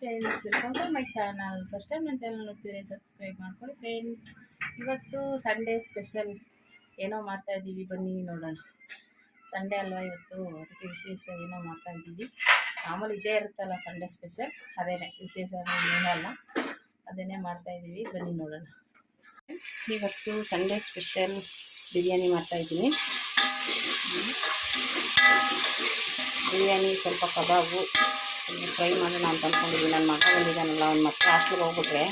Friends welcome to my channel first time ನನ್ನ channel ನೋಡ್ತಿದ್ರೆ subscribe ಮಾಡ್ಕೊಳ್ಳಿ ಫ್ರೆಂಡ್ಸ್ ಇವತ್ತು ಸಂಡೇ ಸ್ಪೆಷಲ್ ಏನೋ ಮಾಡ್ತಾ ಇದ್ದೀವಿ, ಬನ್ನಿ ನೋಡೋಣ. ಸಂಡೇ ಅಲ್ವಾ ಇವತ್ತು? ಅದಕ್ಕೆ ವಿಶೇಷ ಏನೋ ಮಾಡ್ತಾ ಇದ್ದೀವಿ. ಮಾಮೂಲಿ ಇದ್ದೇ ಇರುತ್ತಲ್ಲ ಸಂಡೇ ಸ್ಪೆಷಲ್ ಅದೇನೇ, ವಿಶೇಷ ಏನಲ್ಲ ಅದನ್ನೇ ಮಾಡ್ತಾ ಇದ್ದೀವಿ, ಬನ್ನಿ ನೋಡೋಣ. ಇವತ್ತು ಸಂಡೇ ಸ್ಪೆಷಲ್ ಬಿರಿಯಾನಿ ಮಾಡ್ತಾ ಇದ್ದೀನಿ. ಬಿರಿಯಾನಿ ಸ್ವಲ್ಪ ಕಬಾಬು. ಫ್ರೈ ಮಾಡೋಣ ಅಂತ ಅಂದ್ಕೊಂಡಿದ್ದೀನಿ ನನ್ನ ಮಗ ಬಂದಿದ್ದಾನಲ್ಲ, ಅವ್ನು ಮತ್ತೆ ಹಾಸ್ಟ್ಲಿಗೆ ಹೋಗ್ಬಿಟ್ರೆ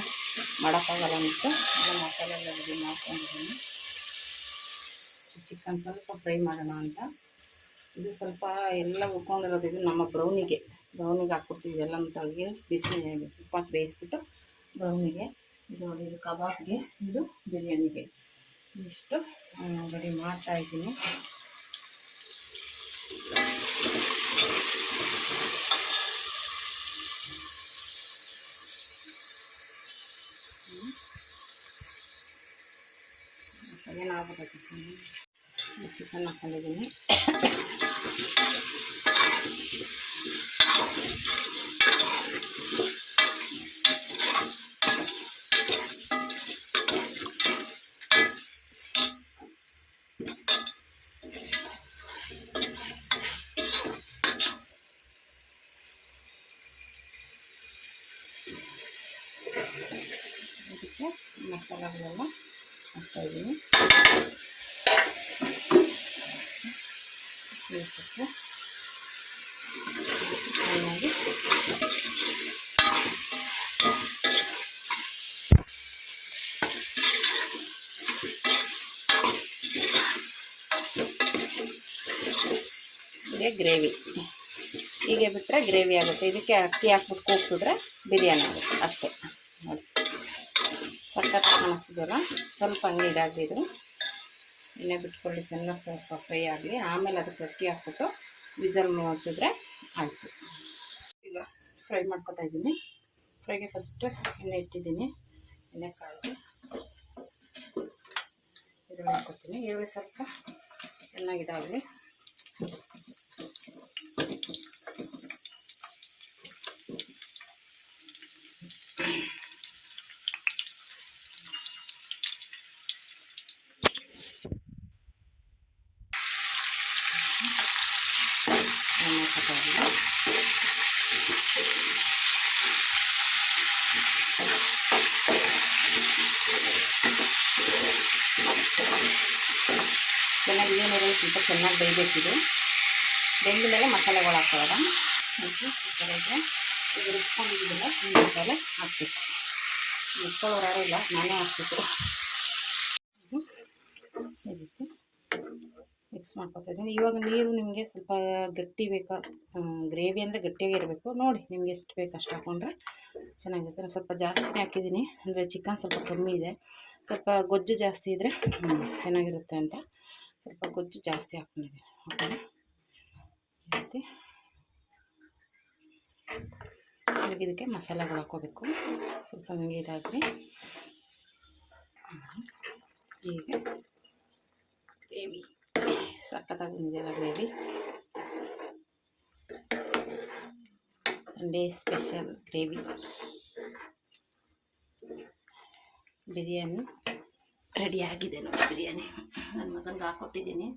ಮಾಡೋಕ್ಕಾಗಲ್ಲ ಅಂದ್ಬಿಟ್ಟು ನಾನು ಮಸಾಲೆ ಎಲ್ಲ ರೆಡಿ ಮಾಡ್ಕೊಂಡಿದ್ದೀನಿ ಚಿಕನ್ ಸ್ವಲ್ಪ ಫ್ರೈ ಮಾಡೋಣ ಅಂತ. ಇದು ಸ್ವಲ್ಪ ಎಲ್ಲ ಉಳ್ಕೊಂಡಿರೋದು ಇದು ನಮ್ಮ ಬ್ರೌನಿಗೆ ಬ್ರೌನಿಗೆ ಹಾಕ್ಬಿಡ್ತೀವಿ. ಇದೆಲ್ಲ ತೆಗಿ ಬಿಸಿ ಉಪ್ಪಾಕಿ ಬೇಯಿಸ್ಬಿಟ್ಟು ಬ್ರೌನಿಗೆ ಇದು ಇದು ಕಬಾಬ್ಗೆ, ಇದು ಬಿರಿಯಾನಿಗೆ. ಇಷ್ಟು ರೆಡಿ ಮಾಡ್ತಾ ಇದ್ದೀನಿ ಏನಾಗ್ಬಿಟ್ಟೈತೆ ಚಿಕನ್ ಹಾಕೊಂಡಿದ್ದೀನಿ ಅದಕ್ಕೆ ಮಸಾಲೆಗಳೆಲ್ಲ ಹಾಕ್ತಾಯಿದ್ದೀನಿ ಚೆನ್ನಾಗಿ. ಇದೆ ಗ್ರೇವಿ. ಹೀಗೆ ಬಿಟ್ಟರೆ ಗ್ರೇವಿ ಆಗುತ್ತೆ. ಇದಕ್ಕೆ ಅಕ್ಕಿ ಹಾಕ್ಬಿಟ್ಟು ಕೂಗ್ಸಿದ್ರೆ ಬಿರಿಯಾನಿ ಆಗುತ್ತೆ. ಅಷ್ಟೇ. ಸಖತ್ ಕಾಣಿಸ್ತಿದೆಯಲ್ಲ? ಸ್ವಲ್ಪ ಹಂಗೆ ಇದಾಗಲಿದ್ರು ಎಣ್ಣೆ ಬಿಟ್ಕೊಳ್ಳಿ ಚೆನ್ನಾಗಿ ಸ್ವಲ್ಪ ಫ್ರೈ ಆಗಲಿ. ಆಮೇಲೆ ಅದಕ್ಕೆ ಅಕ್ಕಿ ಹಾಕ್ಬಿಟ್ಟು ವಿಜಲ್ ಮುಚ್ಚಿದ್ರೆ ಆಯಿತು. ಈಗ ಫ್ರೈ ಮಾಡ್ಕೊತಾ ಇದ್ದೀನಿ. ಫ್ರೈಗೆ ಫಸ್ಟ್ ಎಣ್ಣೆ ಇಟ್ಟಿದ್ದೀನಿ. ಎಣ್ಣೆ ಕಾಳು ಈರುಳ್ಳಿ ಹಾಕ್ಕೊತೀನಿ. ಈರುಳ್ಳಿ ಸ್ವಲ್ಪ ಚೆನ್ನಾಗಿದಾಗಲಿ ಎಣ್ಣೆ ಹಾಕೋದಿಲ್ಲ ಚೆನ್ನಾಗಿ ಏನಿರೋ ಸ್ವಲ್ಪ ಚೆನ್ನಾಗಿ ಬೇಯಬೇಕಿದು ಬೆಂದ ಮೇಲೆ ಮಸಾಲೆಗಳು ಹಾಕೊಳ್ಳೋದ ಮತ್ತು ಇದು ಮಸಾಲೆ ಹಾಕ್ಬೇಕು. ರುಬ್ಕೊಳ್ಳೋರು ಯಾರೂ ಇಲ್ಲ, ನಾನೇ ಹಾಕ್ಬೇಕು ಇದು ಈ ರೀತಿ ಮಿಕ್ಸ್ ಮಾಡ್ಕೊತಾ ಇದ್ದೀನಿ ಇವಾಗ ನೀರು ನಿಮಗೆ ಸ್ವಲ್ಪ ಗಟ್ಟಿ ಬೇಕಾ ಗ್ರೇವಿ ಅಂದರೆ ಗಟ್ಟಿಯಾಗಿ ಇರಬೇಕು. ನೋಡಿ ನಿಮ್ಗೆ ಎಷ್ಟು ಬೇಕು ಅಷ್ಟು ಹಾಕೊಂಡ್ರೆ ಚೆನ್ನಾಗಿರುತ್ತೆ. ನಾನು ಸ್ವಲ್ಪ ಜಾಸ್ತಿ ಹಾಕಿದ್ದೀನಿ. ಅಂದರೆ ಚಿಕನ್ ಸ್ವಲ್ಪ ಕಮ್ಮಿ ಇದೆ. ಸ್ವಲ್ಪ ಗೊಜ್ಜು ಜಾಸ್ತಿ ಇದ್ದರೆ ಚೆನ್ನಾಗಿರುತ್ತೆ ಅಂತ. ಸ್ವಲ್ಪ ಗೊಜ್ಜು ಜಾಸ್ತಿ ಹಾಕ್ಕೊಂಡಿದ್ದೀನಿ ಓಕೆ ಇದಕ್ಕೆ ಮಸಾಲೆಗಳು ಹಾಕ್ಕೋಬೇಕು ಸ್ವಲ್ಪ ನಿಮಗೆ ಇದಾಗಲಿ. ಈಗ ಗ್ರೇವಿ. ಸಖತ್ತಾಗಿ ಬಂದಿದೆಯಲ್ಲ gravy Sunday special gravy biryani ready ಆಗಿದೆ ನೋಡಿ ಬಿರಿಯಾನಿ ನನ್ನ ಮಗನಿಗೆ ಹಾಕ್ಕೊಟ್ಟಿದ್ದೀನಿ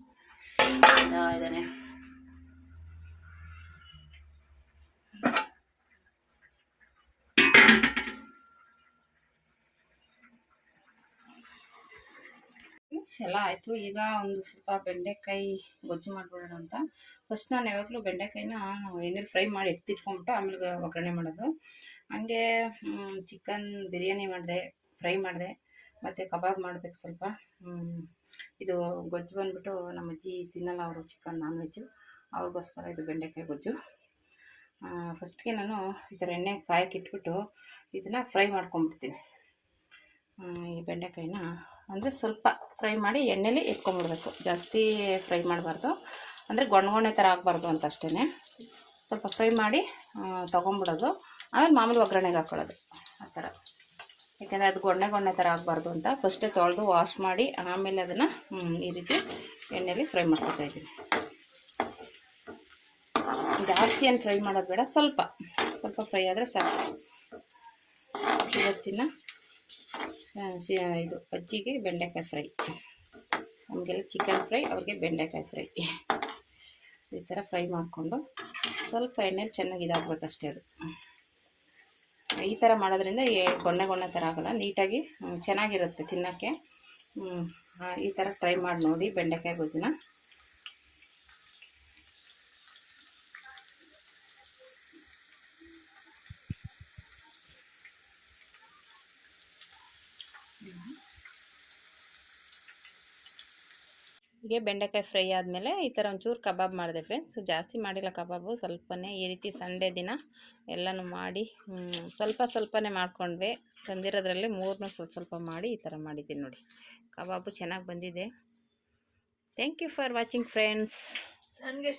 ಇದ್ದಾನೆ ಎಲ್ಲ ಆಯಿತು. ಈಗ ಒಂದು ಸ್ವಲ್ಪ ಬೆಂಡೆಕಾಯಿ ಗೊಜ್ಜು ಮಾಡಿಬಿಡೋಣ ಅಂತ. ಫಸ್ಟ್ ನಾನು ಯಾವಾಗಲೂ ಬೆಂಡೆಕಾಯಿನ ಎಣ್ಣೆಲಿ ಫ್ರೈ ಮಾಡಿ ಎತ್ತಿಟ್ಕೊಂಬಿಟ್ಟು ಆಮೇಲೆ ಒಗ್ಗರಣೆ ಮಾಡೋದು. ಹಂಗೆ ಚಿಕನ್ ಬಿರಿಯಾನಿ ಮಾಡಿದೆ, ಫ್ರೈ ಮಾಡಿದೆ, ಮತ್ತು ಕಬಾಬ್ ಮಾಡಬೇಕು ಸ್ವಲ್ಪ. ಇದು ಗೊಜ್ಜು ಬಂದುಬಿಟ್ಟು ನಮ್ಮ ಅಜ್ಜಿ ತಿನ್ನಲ್ಲ ಅವರು ಚಿಕನ್, ನಾನ್ ವೆಜ್ಜು. ಅವ್ರಿಗೋಸ್ಕರ ಇದು ಬೆಂಡೆಕಾಯಿ ಗೊಜ್ಜು. ಫಸ್ಟ್ಗೆ ನಾನು ಈ ಥರ ಎಣ್ಣೆ ಕಾಯಕ್ಕೆ ಇಟ್ಬಿಟ್ಟು ಇದನ್ನು ಫ್ರೈ ಮಾಡ್ಕೊಂಬಿಡ್ತೀನಿ ಈ ಬೆಂಡೆಕಾಯಿನ ಅಂದರೆ ಸ್ವಲ್ಪ ಫ್ರೈ ಮಾಡಿ ಎಣ್ಣೆಲಿ ಇಟ್ಕೊಂಬಿಡ್ಬೇಕು. ಜಾಸ್ತಿ ಫ್ರೈ ಮಾಡಬಾರ್ದು. ಅಂದರೆ ಗೊಣ್ಗೊಣ್ಣೆ ಥರ ಆಗಬಾರ್ದು ಅಂತ ಅಷ್ಟೇ ಸ್ವಲ್ಪ ಫ್ರೈ ಮಾಡಿ ತೊಗೊಂಬಿಡೋದು. ಆಮೇಲೆ ಮಾಮೂಲಿ ಒಗ್ಗರಣೆಗೆ ಹಾಕ್ಕೊಳ್ಳೋದು ಆ ಥರ ಯಾಕೆಂದರೆ ಅದು ಗೊಣ್ಣೆ ಗೊಣ್ಣೆ ಥರ ಆಗಬಾರ್ದು ಅಂತ. ಫಸ್ಟೇ ತೊಳೆದು ವಾಶ್ ಮಾಡಿ, ಆಮೇಲೆ ಅದನ್ನು ಈ ರೀತಿ ಎಣ್ಣೆಲಿ ಫ್ರೈ ಮಾಡ್ಕೊತಾ ಇದ್ದೀನಿ. ಜಾಸ್ತಿ ಏನು ಫ್ರೈ ಮಾಡೋದು ಬೇಡ. ಸ್ವಲ್ಪ. ಸ್ವಲ್ಪ ಫ್ರೈ ಆದರೆ ಸಾಕು. ಇವತ್ತಿನ ಇದು ಅಜ್ಜಿಗೆ ಬೆಂಡೆಕಾಯಿ ಫ್ರೈ. ನಮಗೆಲ್ಲ ಚಿಕನ್ ಫ್ರೈ ಅವ್ರಿಗೆ ಬೆಂಡೆಕಾಯಿ ಫ್ರೈ. ಈ ಥರ ಫ್ರೈ ಮಾಡಿಕೊಂಡು ಸ್ವಲ್ಪ ಎಣ್ಣೆಲಿ ಚೆನ್ನಾಗಿ ಇದಾಗಬೇಕಷ್ಟೇ ಅದು. ಈ ಥರ ಮಾಡೋದ್ರಿಂದ ಗೊಣ್ಣೆ ಗೊಣ್ಣೆ ಥರ ಆಗೋಲ್ಲ, ನೀಟಾಗಿ ಚೆನ್ನಾಗಿರುತ್ತೆ ತಿನ್ನೋಕ್ಕೆ. ಈ ಥರ ಫ್ರೈ ಮಾಡಿ ನೋಡಿ ಬೆಂಡೆಕಾಯಿ ಗೊಜ್ಜನ್ನ. ಹೀಗೆ ಬೆಂಡೆಕಾಯಿ ಫ್ರೈ ಆದಮೇಲೆ ಈ ಥರ ಒಂಚೂರು ಕಬಾಬ್ ಮಾಡಿದೆ ಫ್ರೆಂಡ್ಸ್ ಜಾಸ್ತಿ ಮಾಡಿಲ್ಲ ಕಬಾಬು, ಸ್ವಲ್ಪನೇ ಈ ರೀತಿ ಸಂಡೇ ದಿನ ಎಲ್ಲನೂ ಮಾಡಿ ಸ್ವಲ್ಪ ಸ್ವಲ್ಪನೇ ಮಾಡ್ಕೊಂಡ್ವಿ. ತಂದಿರೋದ್ರಲ್ಲಿ ಮೂರನ್ನೂ ಸ್ವಲ್ಪ ಸ್ವಲ್ಪ ಮಾಡಿ ಈ ಥರ ಮಾಡಿದ್ದೀನಿ ನೋಡಿ. ಕಬಾಬು ಚೆನ್ನಾಗಿ ಬಂದಿದೆ. Thank you for watching friends ನನಗೆ